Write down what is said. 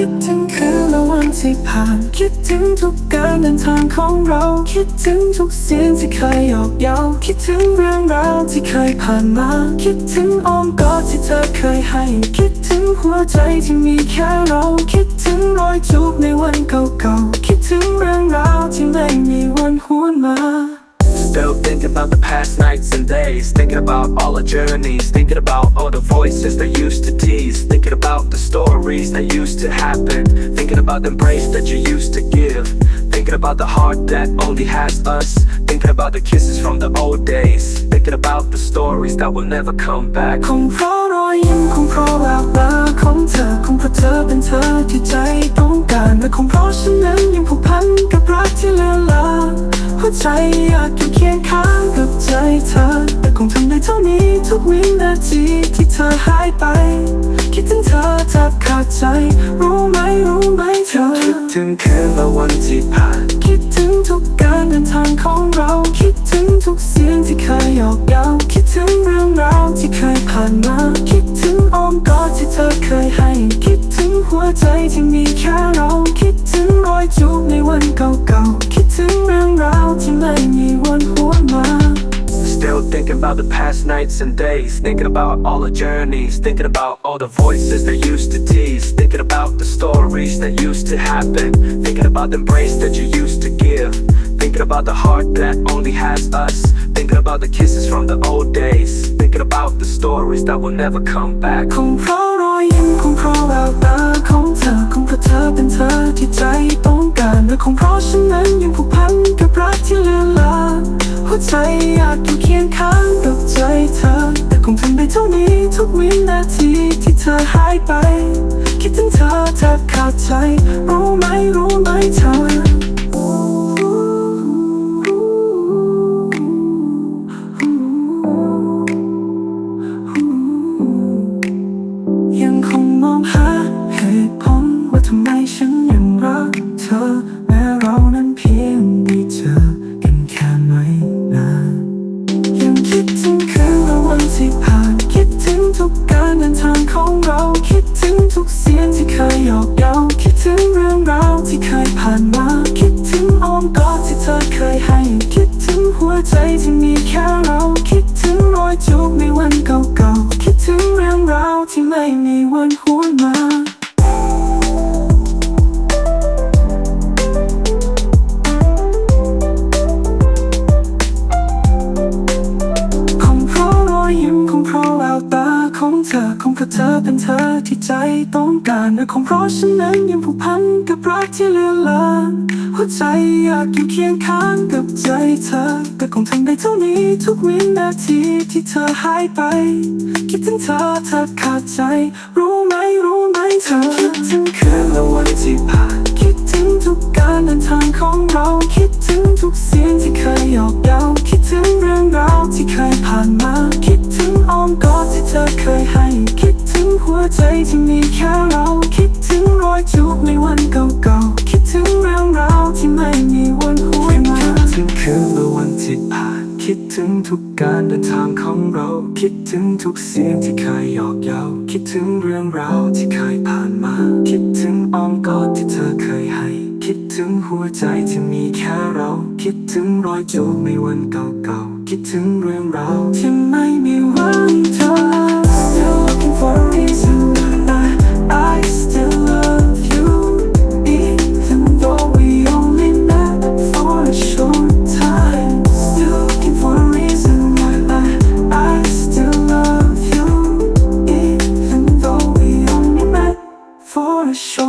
คิดถึงคืนและวันที่ผ่าน คิดถึงทุกการเดินทางของเรา คิดถึงทุกเสียงที่เคยหยอกเย้าคิดถึงเรื่องราวที่เคยผ่านมา คิดถึงอ้อมกอดที่เธอเคยให้ คิดถึงหัวใจที่มีแค่เรา คิดถึงรอยจูบในวันเก่าๆ คิดถึงเรื่องราวที่ไม่มีวันหวนมา Still thinking about the past night days Thinking about all the journeys Thinking about all the voices that used to tease Thinking about the stories that used to happen Thinking about the embrace that you used to give Thinking about the heart that only has us Thinking about the kisses from the old days Thinking about the stories that will never come back คงเพราะรอยยิ้มคงเพราะแววตาของเธอ คงเพราะเธอเป็นเธอที่ใจต้องการและคงเพราะฉันนั้นยังผูกพันกับรักที่เลือนลางหัวใจอยากอยู่เคียงข้างกับใจ นาทีที่เธอหายไป คิดถึงเธอแทบขาดใจ รู้ไหมรู้ไหมเธอ คิดถึงคืนและวันที่ผ่าน คิดถึงทุกการเดินทางของเรา คิดถึงทุกเสียงที่เคยหยอกเย้าคิดถึงเรื่องราวที่เคยผ่านมา คิดถึงอ้อมกอดที่เธอเคยให้ คิดถึงหัวใจที่มีแค่เรา คิดถึงรอยจูบในวันเก่าๆ คิดถึงเรื่องราวที่ไม่มีวันหวนมา Still thinking about the past nights and days Thinking about all the journeys Thinking about all the voices that used to tease Thinking about the stories that used to happen Thinking about the embrace that you used to give Thinking about the heart that only has us Thinking about the kisses from the old days Thinking about the stories that will never come back คงเพราะรอยยิ้มคงเพราะแววตาของเธอ คงเพราะเธอเป็นเธอที่ใจต้องการและคงเพราะฉัน ใจอยากอยู่เคียงข้างกับใจเธอ แต่คงทำได้เท่านี้ทุกวินาทีที่เธอหายไป คิดถึงเธอแทบขาดใจ รู้ไหมรู้ไหมเธอ ถึงคืนและวันที่ผ่าน คิดถึงทุกการเดินทางของเรา คิดถึงทุกเสียงที่เคยหยอกเย้าคิดถึงเรื่องราวที่เคยผ่านมา คิดถึงอ้อมกอดที่เธอเคยให้ คิดถึงหัวใจที่มีแค่เรา คิดถึงรอยจูบในวันเก่าๆ คิดถึงเรื่องราวที่ไม่มีวันหวนมา ของเธอคงเพราะเธอเป็นเธอที่ใจต้องการและคงเพราะฉันนั้นยังผูกพันกับรักที่เลือนลางหัวใจอยากอยู่เคียงข้างกับใจเธอ แต่คงทำได้เท่านี้ทุกวินาทีที่เธอหายไป คิดถึงเธอแทบขาดใจ รู้ไหมรู้ไหมเธอคิดถึงคืนและวันที่ผ่าน คิดถึงทุกการเดินทางของเรา คิดถึงทุกเสียงที่เคยหยอกเย้าคิดถึงเรื่องราวที่เคยผ่านมา คิดถึงอ้อมกอดที่เธอเคยให้ คิดถึงหัวใจที่มีแค่เรา คิดถึงรอยจูบในวันเก่าๆ คิดถึงเรื่องราวที่ไม่มีวันหวนมาถึงคืนและวันที่ผ่าน คิดถึงทุกการเดินทางของเรา คิดถึงทุกเสียงที่เคยหยอกเย้าคิดถึงเรื่องราวที่เคยผ่านมา คิดถึง ใจที่มีแค่เรา คิดถึงรอยจูบในวันเก่าๆ คิดถึงเรื่องราวที่ไม่มีวันเธอ Still looking for a reason I, I still love you Even though we only met for a short time Still looking for a reason why I, I still love you Even though we only met for a short